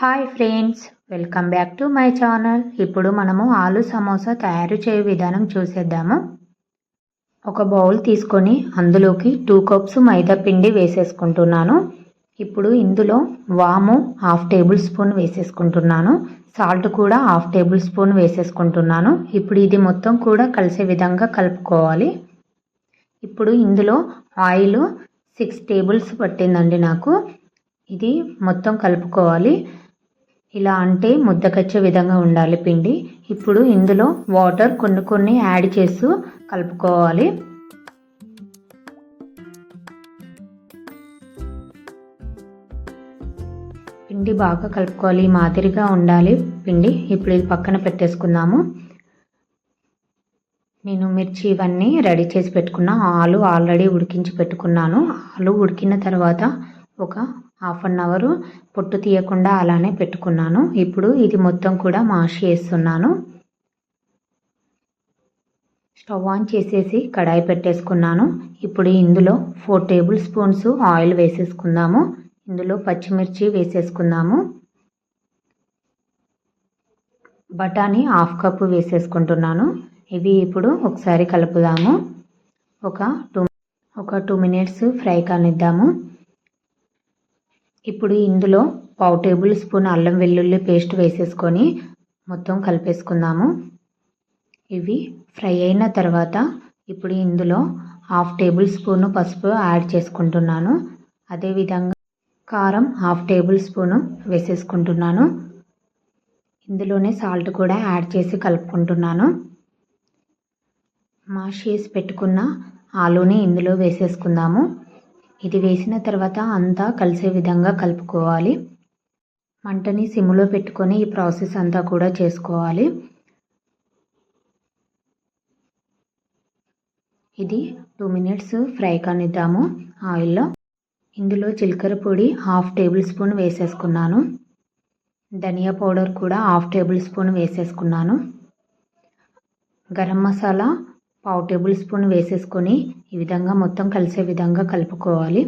Hi friends welcome back to my channel. ఇప్పుడు మనము ఆలు సమోసా తయారు చేయే విధానం చూసేద్దాము. ఒక బౌల్ తీసుకొని అందులోకి టూ కప్స్ మైదా పిండి వేసేసుకుంటున్నాను. ఇప్పుడు ఇందులో వాము హాఫ్ టేబుల్ స్పూన్ వేసేసుకుంటున్నాను. సాల్ట్ కూడా హాఫ్ టేబుల్ స్పూన్ వేసేసుకుంటున్నాను. ఇప్పుడు ఇది మొత్తం కూడా కలిసే విధంగా కలుపుకోవాలి. ఇప్పుడు ఇందులో ఆయిల్ సిక్స్ టేబుల్స్ పట్టిందండి నాకు. ఇది మొత్తం కలుపుకోవాలి. ఇలా అంటే ముద్దకచ్చే విధంగా ఉండాలి పిండి. ఇప్పుడు ఇందులో వాటర్ కొన్ని కొన్ని యాడ్ చేస్తూ కలుపుకోవాలి. పిండి బాగా కలుపుకోవాలి. మాదిరిగా ఉండాలి పిండి. ఇప్పుడు ఇది పక్కన పెట్టేసుకుందాము. నేను మిర్చి ఇవన్నీ రెడీ చేసి పెట్టుకున్న ఆలు ఆల్రెడీ ఉడికించి పెట్టుకున్నాను. ఆలు ఉడికిన తర్వాత ఒక హాఫ్ అన్ అవర్ పొట్టు తీయకుండా అలానే పెట్టుకున్నాను. ఇప్పుడు ఇది మొత్తం కూడా మాష్ చేస్తున్నాను. స్టవ్ ఆన్ చేసేసి కడాయి పెట్టేసుకున్నాను. ఇప్పుడు ఇందులో ఫోర్ టేబుల్ స్పూన్స్ ఆయిల్ వేసేసుకుందాము. ఇందులో పచ్చిమిర్చి వేసేసుకుందాము. బఠానీ హాఫ్ కప్పు వేసేసుకుంటున్నాను. ఇవి ఇప్పుడు ఒకసారి కలుపుదాము. ఒక టూ ఒక టూ మినిట్స్ ఫ్రై కానిద్దాము. ఇప్పుడు ఇందులో పావు టేబుల్ స్పూన్ అల్లం వెల్లుల్లి పేస్ట్ వేసేసుకొని మొత్తం కలిపేసుకుందాము. ఇవి ఫ్రై అయిన తర్వాత ఇప్పుడు ఇందులో హాఫ్ టేబుల్ స్పూన్ పసుపు యాడ్ చేసుకుంటున్నాను. అదేవిధంగా కారం హాఫ్ టేబుల్ స్పూను వేసేసుకుంటున్నాను. ఇందులోనే సాల్ట్ కూడా యాడ్ చేసి కలుపుకుంటున్నాను. మాష్ చేసి పెట్టుకున్న ఆలూని ఇందులో వేసేసుకుందాము. ఇది వేసిన తర్వాత అంతా కలిసే విధంగా కలుపుకోవాలి. మంటని సిమ్లో పెట్టుకొని ఈ ప్రాసెస్ అంతా కూడా చేసుకోవాలి. ఇది టూ మినిట్స్ ఫ్రై కానిద్దాము ఆయిల్లో. ఇందులో జీలకర్ర పొడి హాఫ్ టేబుల్ స్పూన్ వేసేసుకున్నాను. ధనియా పౌడర్ కూడా హాఫ్ టేబుల్ స్పూన్ వేసేసుకున్నాను. గరం మసాలా పావు టేబుల్ స్పూన్ వేసేసుకొని ఈ విధంగా మొత్తం కలిసే విధంగా కలుపుకోవాలి.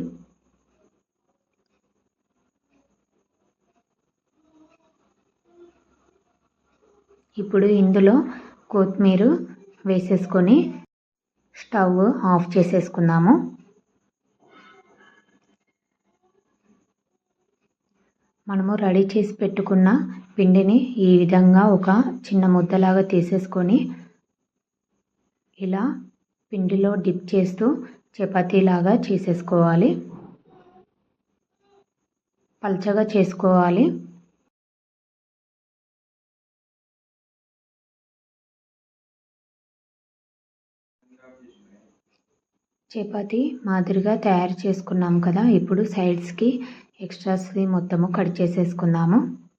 ఇప్పుడు ఇందులో కొత్తిమీర వేసేసుకొని స్టవ్ ఆఫ్ చేసేసుకుందాము. మనము రెడీ చేసి పెట్టుకున్న పిండిని ఈ విధంగా ఒక చిన్న ముద్దలాగా తీసేసుకొని ఇలా పిండిలో డిప్ చేస్తూ చపాతీలాగా చేసేసుకోవాలి. పల్చగా చేసుకోవాలి. చపాతి మాదిరిగా తయారు చేసుకున్నాం కదా ఇప్పుడు సైడ్స్కి ఎక్స్ట్రాస్ మొత్తము కట్ చేసేసుకుందాము.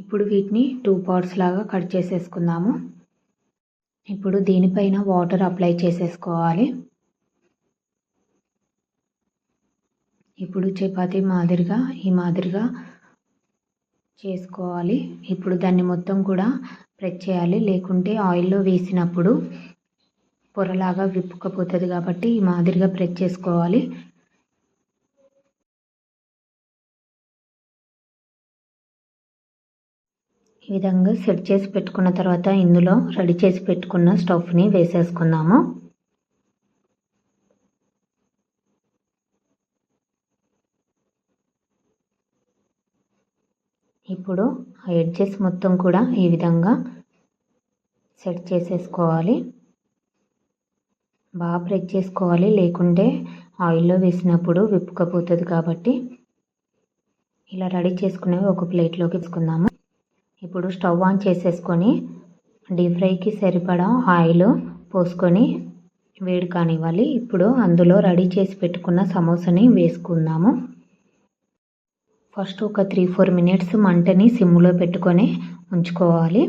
ఇప్పుడు వీటిని టూ పార్ట్స్ లాగా కట్ చేసేసుకుందాము. ఇప్పుడు దీనిపైన వాటర్ అప్లై చేసేసుకోవాలి. ఇప్పుడు చపాతి మాదిరిగా ఈ మాదిరిగా చేసుకోవాలి. ఇప్పుడు దాన్ని మొత్తం కూడా ప్రెస్ చేయాలి. లేకుంటే ఆయిల్లో వేసినప్పుడు పొరలాగా విప్పుకపోతుంది కాబట్టి ఈ మాదిరిగా ప్రెస్ చేసుకోవాలి. ఈ విధంగా సెట్ చేసి పెట్టుకున్న తర్వాత ఇందులో రెడీ చేసి పెట్టుకున్న స్టవ్ని వేసేసుకుందాము. ఇప్పుడు ఆ ఎడ్జెస్ మొత్తం కూడా ఈ విధంగా సెట్ చేసేసుకోవాలి. బాగా ప్రెస్ చేసుకోవాలి. లేకుంటే ఆయిల్లో వేసినప్పుడు విప్పుకపోతుంది కాబట్టి ఇలా రెడీ చేసుకునేవి ఒక ప్లేట్లోకి తీసుకుందాము ఇప్పుడు స్టవ్ ఆన్ చేసేసుకొని డీప్ ఫ్రైకి సరిపడా ఆయిల్ పోసుకొని వేడి కానివ్వాలి ఇప్పుడు అందులో రెడీ చేసి పెట్టుకున్న సమోసాని వేసుకుందాము. ఫస్ట్ ఒక త్రీ ఫోర్ మినిట్స్ మంటని సిమ్లో పెట్టుకొని ఉంచుకోవాలి.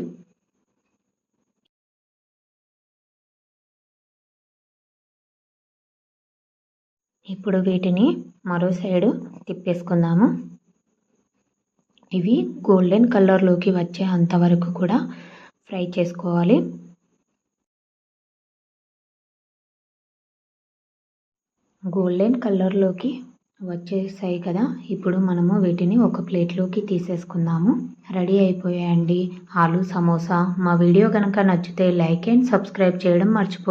ఇప్పుడు వీటిని మరో సైడు తిప్పేసుకుందాము. ఇవి గోల్డెన్ కలర్లోకి వచ్చే అంతవరకు కూడా ఫ్రై చేసుకోవాలి. గోల్డెన్ కలర్లోకి వచ్చేసాయి కదా. ఇప్పుడు మనము వీటిని ఒక ప్లేట్లోకి తీసేసుకుందాము. రెడీ అయిపోయాయండి ఆలు సమోసా. మా వీడియో కనుక నచ్చితే లైక్ అండ్ సబ్స్క్రైబ్ చేయడం మర్చిపో